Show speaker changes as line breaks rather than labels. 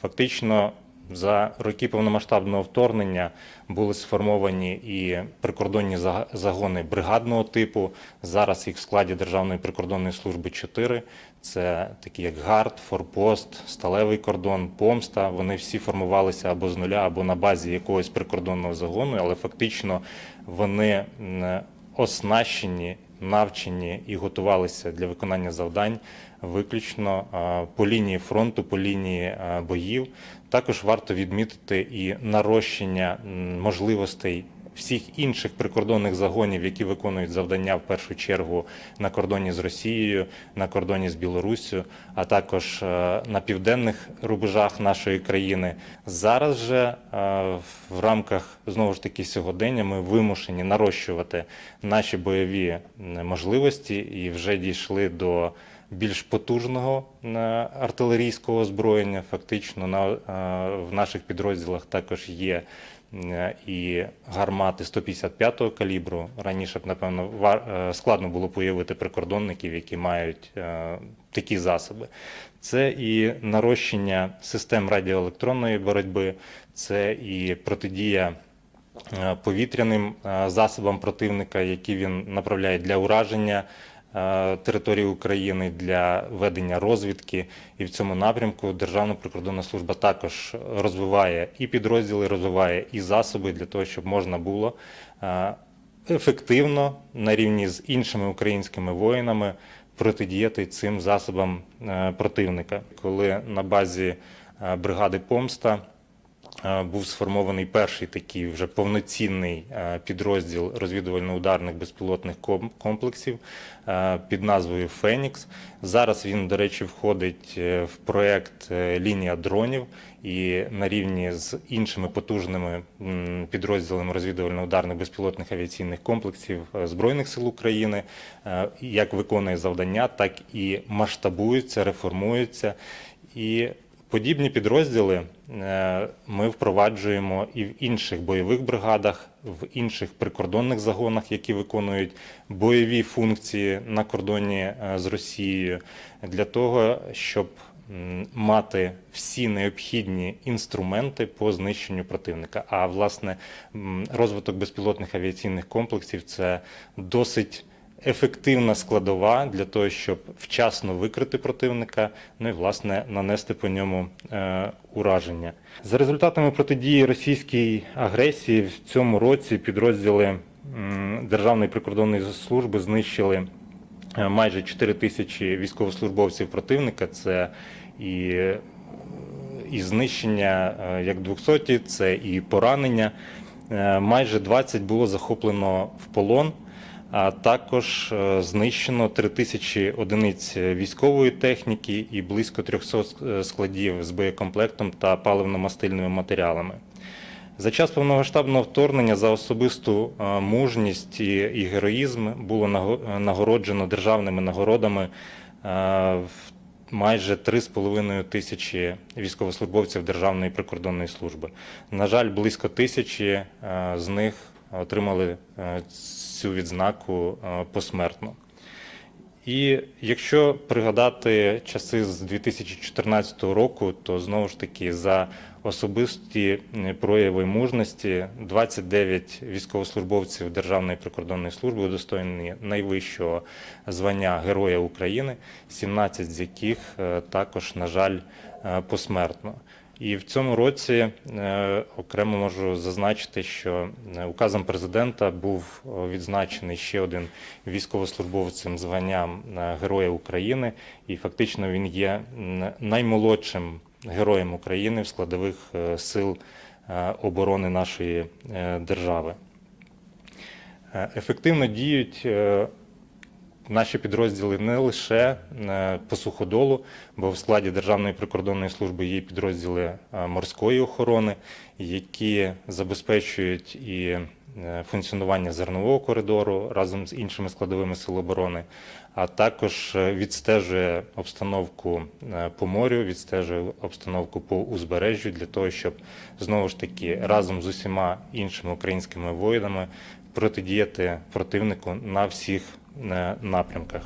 Фактично, за роки повномасштабного вторгнення були сформовані і прикордонні заг- загони бригадного типу. Зараз їх в складі Державної прикордонної служби 4. Це такі як ГАРД, Форпост, Сталевий кордон, Помста. Вони всі формувалися або з нуля, або на базі якогось прикордонного загону, але фактично вони оснащені, навчені і готувалися для виконання завдань виключно по лінії фронту, по лінії боїв. Також варто відмітити і нарощення можливостей всіх інших прикордонних загонів, які виконують завдання в першу чергу на кордоні з Росією, на кордоні з Білоруссю, а також е, на південних рубежах нашої країни. Зараз же е, в рамках знову ж таки сьогодення ми вимушені нарощувати наші бойові м, можливості і вже дійшли до більш потужного е, артилерійського озброєння. Фактично на, е, в наших підрозділах також є е, і гармати 155-го калібру. Раніше б, напевно, е, складно було появити прикордонників, які мають е, такі засоби. Це і нарощення систем радіоелектронної боротьби, це і протидія е, повітряним е, засобам противника, які він направляє для ураження е, території України, для ведення розвідки. І в цьому напрямку Державна прикордонна служба також розвиває і підрозділи, розвиває і засоби для того, щоб можна було е, ефективно на рівні з іншими українськими воїнами протидіяти цим засобам е, противника. Коли на базі е, бригади Помста е, був сформований перший такий вже повноцінний підрозділ розвідувально-ударних безпілотних комплексів під назвою Фенікс. Зараз він, до речі, входить е, в проект е, лінія дронів і на рівні з іншими потужними підрозділами розвідувально-ударних безпілотних авіаційних комплексів е, Збройних сил України як виконує завдання, так і масштабується, реформується. І Подібні підрозділи е, ми впроваджуємо і в інших бойових бригадах, в інших прикордонних загонах, які виконують бойові функції на кордоні е, з Росією, для того, щоб мати всі необхідні інструменти по знищенню противника. А власне розвиток безпілотних авіаційних комплексів це досить ефективна складова для того, щоб вчасно викрити противника, ну і власне нанести по ньому е, ураження. За результатами протидії російській агресії в цьому році підрозділи Державної прикордонної служби знищили е, майже 4 тисячі військовослужбовців противника. Це і і знищення е, як 200, це і поранення. Майже 20 було захоплено в полон, а також е, знищено 3 тисячі одиниць військової техніки і близько 300 складів з боєкомплектом та паливно-мастильними матеріалами. За час повномасштабного вторгнення за особисту е, мужність і, героїзм було наго- е, нагороджено державними нагородами е, майже 3,5 тисячі військовослужбовців Державної прикордонної служби. На жаль, близько тисячі е, з них отримали е, цю відзнаку е, посмертно. І якщо пригадати часи з 2014 року, то знову ж таки за особисті прояви мужності 29 військовослужбовців Державної прикордонної служби удостоєні найвищого звання Героя України, 17 з яких е, також, на жаль, посмертно. І в цьому році е, окремо можу зазначити, що е, указом президента був е, відзначений ще один військовослужбовцем званням Героя України, і фактично він є наймолодшим героєм України в складових сил оборони нашої держави. Ефективно діють наші підрозділи не лише е, по суходолу, бо в складі Державної прикордонної служби є підрозділи е, морської охорони, які забезпечують і е, функціонування зернового коридору разом з іншими складовими сил оборони, а також відстежує обстановку по морю, відстежує обстановку по узбережжю для того, щоб знову ж таки разом з усіма іншими українськими воїнами протидіяти противнику на всіх напрямках.